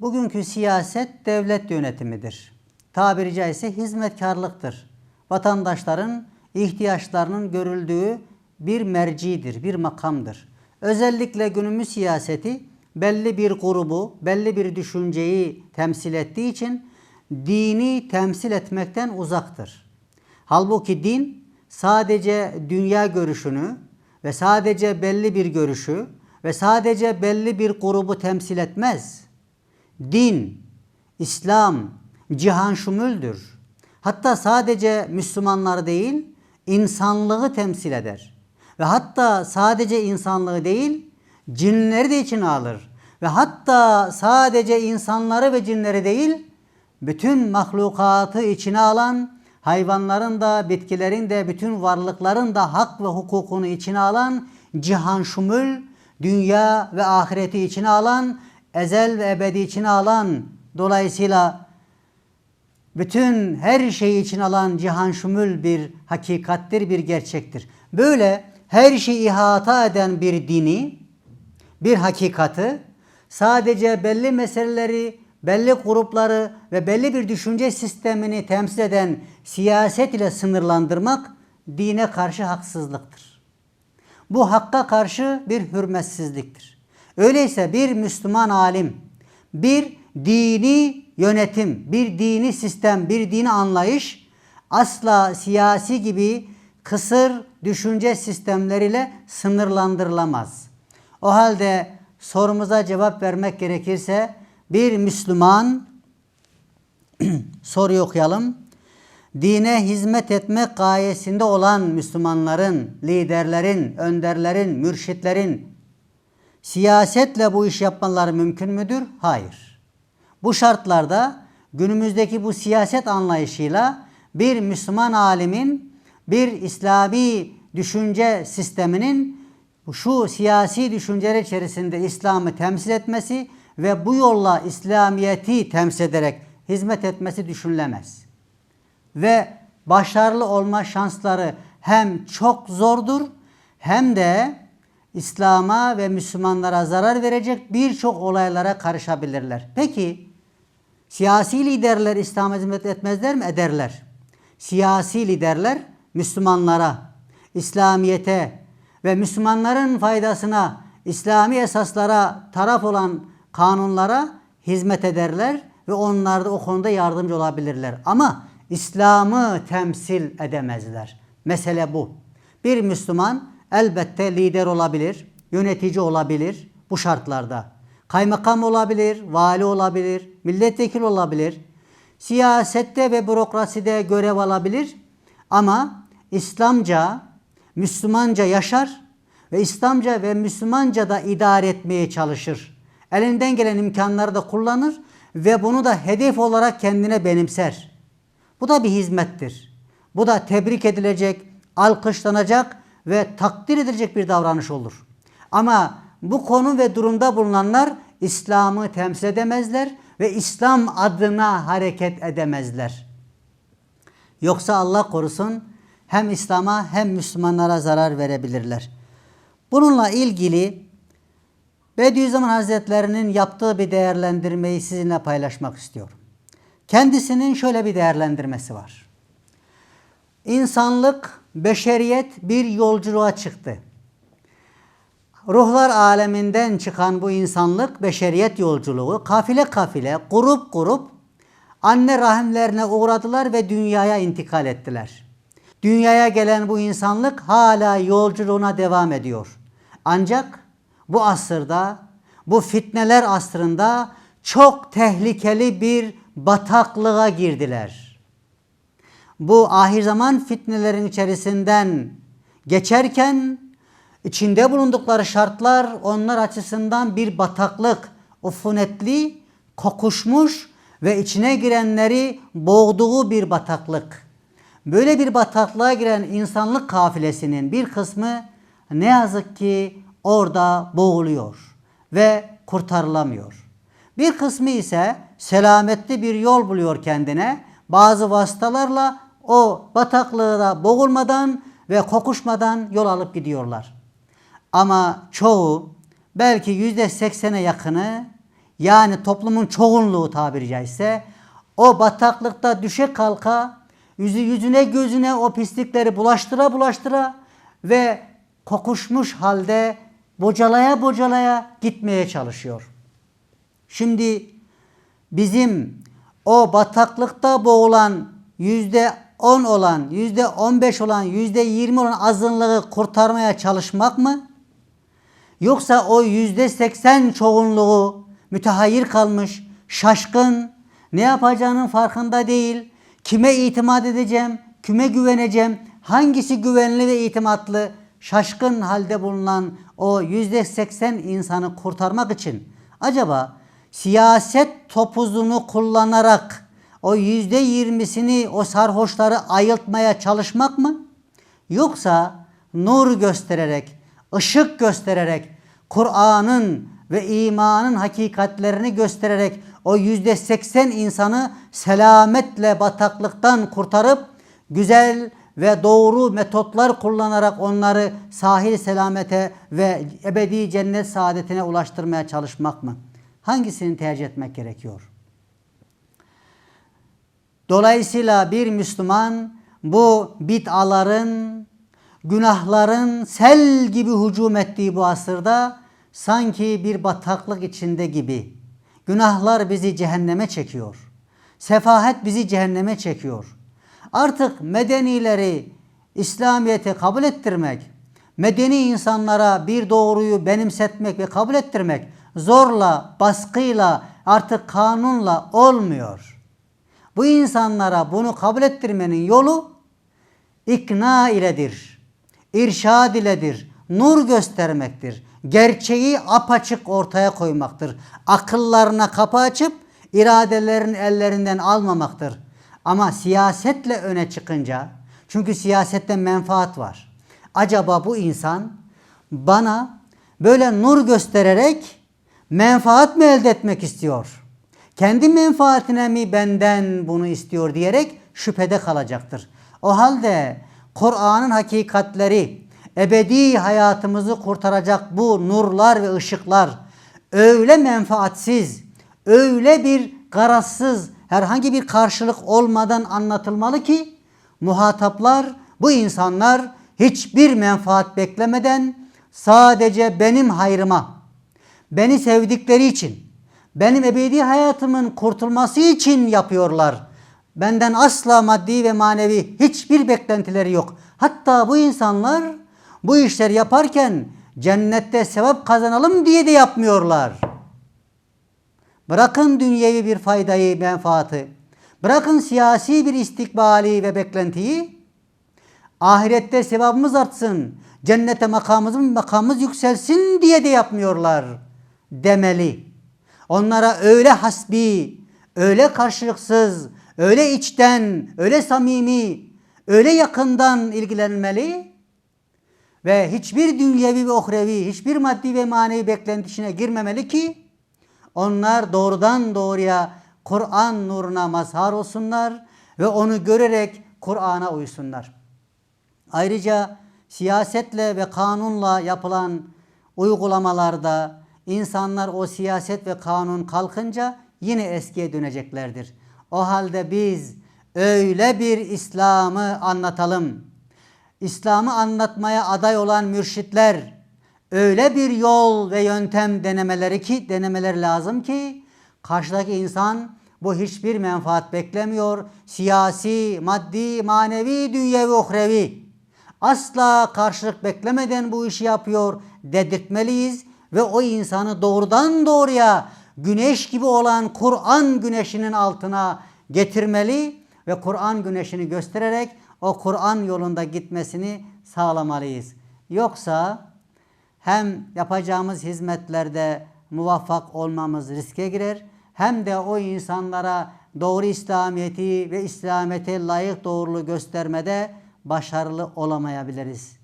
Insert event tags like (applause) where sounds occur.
Bugünkü siyaset devlet yönetimidir. Tabiri caizse hizmetkarlıktır. Vatandaşların ihtiyaçlarının görüldüğü bir mercidir, bir makamdır. Özellikle günümüz siyaseti belli bir grubu, belli bir düşünceyi temsil ettiği için dini temsil etmekten uzaktır. Halbuki din sadece dünya görüşünü ve sadece belli bir görüşü ve sadece belli bir grubu temsil etmez. Din, İslam, cihan şumüldür. Hatta sadece Müslümanları değil, insanlığı temsil eder. Ve hatta sadece insanlığı değil, cinleri de içine alır. Ve hatta sadece insanları ve cinleri değil, bütün mahlukatı içine alan, hayvanların da, bitkilerin de, bütün varlıkların da hak ve hukukunu içine alan, cihan şumul, dünya ve ahireti içine alan, ezel ve ebedi içine alan, dolayısıyla bütün her şeyi için alan cihan şumul bir hakikattir, bir gerçektir. Böyle her şeyi ihata eden bir dini, bir hakikati sadece belli meseleleri, belli grupları ve belli bir düşünce sistemini temsil eden siyaset ile sınırlandırmak dine karşı haksızlıktır. Bu hakka karşı bir hürmetsizliktir. Öyleyse bir Müslüman alim, bir dini yönetim, bir dini sistem, bir dini anlayış asla siyasi gibi kısır düşünce sistemleriyle sınırlandırılamaz. O halde sorumuza cevap vermek gerekirse bir Müslüman (clears throat) soruyu okuyalım. Dine hizmet etmek gayesinde olan Müslümanların, liderlerin, önderlerin, mürşitlerin siyasetle bu iş yapmaları mümkün müdür? Hayır. Bu şartlarda günümüzdeki bu siyaset anlayışıyla bir Müslüman alimin bir İslami düşünce sisteminin şu siyasi düşünceler içerisinde İslam'ı temsil etmesi ve bu yolla İslamiyeti temsil ederek hizmet etmesi düşünülemez. Ve başarılı olma şansları hem çok zordur hem de İslam'a ve Müslümanlara zarar verecek birçok olaylara karışabilirler. Peki siyasi liderler İslam'a hizmet etmezler mi? Ederler. Siyasi liderler Müslümanlara, İslamiyete ve Müslümanların faydasına, İslami esaslara taraf olan kanunlara hizmet ederler ve onlar da o konuda yardımcı olabilirler. Ama İslam'ı temsil edemezler. Mesele bu. Bir Müslüman elbette lider olabilir, yönetici olabilir bu şartlarda. Kaymakam olabilir, vali olabilir, milletvekili olabilir. Siyasette ve bürokraside görev alabilir ama İslamca, Müslümanca yaşar ve İslamca ve Müslümanca da idare etmeye çalışır. Elinden gelen imkanları da kullanır ve bunu da hedef olarak kendine benimser. Bu da bir hizmettir. Bu da tebrik edilecek, alkışlanacak ve takdir edilecek bir davranış olur. Ama bu konu ve durumda bulunanlar İslam'ı temsil edemezler ve İslam adına hareket edemezler. Yoksa Allah korusun hem İslam'a hem Müslümanlara zarar verebilirler. Bununla ilgili Bediüzzaman Hazretlerinin yaptığı bir değerlendirmeyi sizinle paylaşmak istiyorum. Kendisinin şöyle bir değerlendirmesi var. İnsanlık, beşeriyet bir yolculuğa çıktı. Ruhlar aleminden çıkan bu insanlık, beşeriyet yolculuğu kafile kafile, grup grup anne rahimlerine uğradılar ve dünyaya intikal ettiler. Dünyaya gelen bu insanlık hala yolculuğuna devam ediyor. Ancak bu asırda, bu fitneler asrında çok tehlikeli bir bataklığa girdiler. Bu ahir zaman fitnelerin içerisinden geçerken içinde bulundukları şartlar onlar açısından bir bataklık, ufunetli, kokuşmuş ve içine girenleri boğduğu bir bataklık. Böyle bir bataklığa giren insanlık kafilesinin bir kısmı ne yazık ki orada boğuluyor ve kurtarılamıyor. Bir kısmı ise selametli bir yol buluyor kendine. Bazı vasıtalarla o bataklığa boğulmadan ve kokuşmadan yol alıp gidiyorlar. Ama çoğu belki yüzde seksene yakını yani toplumun çoğunluğu tabiri caizse o bataklıkta düşe kalka yüzü yüzüne gözüne o pislikleri bulaştıra bulaştıra ve kokuşmuş halde bocalaya bocalaya gitmeye çalışıyor. Şimdi bizim o bataklıkta boğulan yüzde 10 olan, yüzde 15 olan, yüzde 20 olan azınlığı kurtarmaya çalışmak mı? Yoksa o yüzde 80 çoğunluğu mütehayyir kalmış, şaşkın, ne yapacağının farkında değil, kime itimat edeceğim, kime güveneceğim, hangisi güvenli ve itimatlı, şaşkın halde bulunan o yüzde 80 insanı kurtarmak için acaba siyaset topuzunu kullanarak o yüzde yirmisini o sarhoşları ayıltmaya çalışmak mı? Yoksa nur göstererek, ışık göstererek, Kur'an'ın ve imanın hakikatlerini göstererek o yüzde seksen insanı selametle bataklıktan kurtarıp güzel ve doğru metotlar kullanarak onları sahil selamete ve ebedi cennet saadetine ulaştırmaya çalışmak mı? Hangisini tercih etmek gerekiyor? Dolayısıyla bir Müslüman bu bid'aların, günahların sel gibi hücum ettiği bu asırda sanki bir bataklık içinde gibi. Günahlar bizi cehenneme çekiyor. Sefahet bizi cehenneme çekiyor. Artık medenileri İslamiyet'e kabul ettirmek, medeni insanlara bir doğruyu benimsetmek ve kabul ettirmek zorla, baskıyla, artık kanunla olmuyor. Bu insanlara bunu kabul ettirmenin yolu ikna iledir, irşad iledir, nur göstermektir. Gerçeği apaçık ortaya koymaktır. Akıllarına kapı açıp iradelerin ellerinden almamaktır. Ama siyasetle öne çıkınca, çünkü siyasette menfaat var. Acaba bu insan bana böyle nur göstererek menfaat mı elde etmek istiyor? Kendi menfaatine mi benden bunu istiyor diyerek şüphede kalacaktır. O halde Kur'an'ın hakikatleri, ebedi hayatımızı kurtaracak bu nurlar ve ışıklar öyle menfaatsiz, öyle bir garazsız, herhangi bir karşılık olmadan anlatılmalı ki muhataplar, bu insanlar hiçbir menfaat beklemeden sadece benim hayrıma, beni sevdikleri için, benim ebedi hayatımın kurtulması için yapıyorlar. Benden asla maddi ve manevi hiçbir beklentileri yok. Hatta bu insanlar bu işleri yaparken cennette sevap kazanalım diye de yapmıyorlar. Bırakın dünyevi bir faydayı, menfaatı. Bırakın siyasi bir istikbali ve beklentiyi. Ahirette sevabımız artsın. Cennete makamımız, makamımız yükselsin diye de yapmıyorlar demeli. Onlara öyle hasbi, öyle karşılıksız, öyle içten, öyle samimi, öyle yakından ilgilenmeli ve hiçbir dünyevi ve ohrevi, hiçbir maddi ve manevi beklentisine girmemeli ki onlar doğrudan doğruya Kur'an nuruna mazhar olsunlar ve onu görerek Kur'an'a uysunlar. Ayrıca siyasetle ve kanunla yapılan uygulamalarda insanlar o siyaset ve kanun kalkınca yine eskiye döneceklerdir. O halde biz öyle bir İslam'ı anlatalım. İslam'ı anlatmaya aday olan mürşitler öyle bir yol ve yöntem denemeleri ki denemeler lazım ki karşıdaki insan bu hiçbir menfaat beklemiyor. Siyasi, maddi, manevi, dünyevi, uhrevi. Asla karşılık beklemeden bu işi yapıyor dedirtmeliyiz ve o insanı doğrudan doğruya güneş gibi olan Kur'an güneşinin altına getirmeli ve Kur'an güneşini göstererek o Kur'an yolunda gitmesini sağlamalıyız. Yoksa hem yapacağımız hizmetlerde muvaffak olmamız riske girer hem de o insanlara doğru İslamiyeti ve İslamiyete layık doğruluğu göstermede başarılı olamayabiliriz.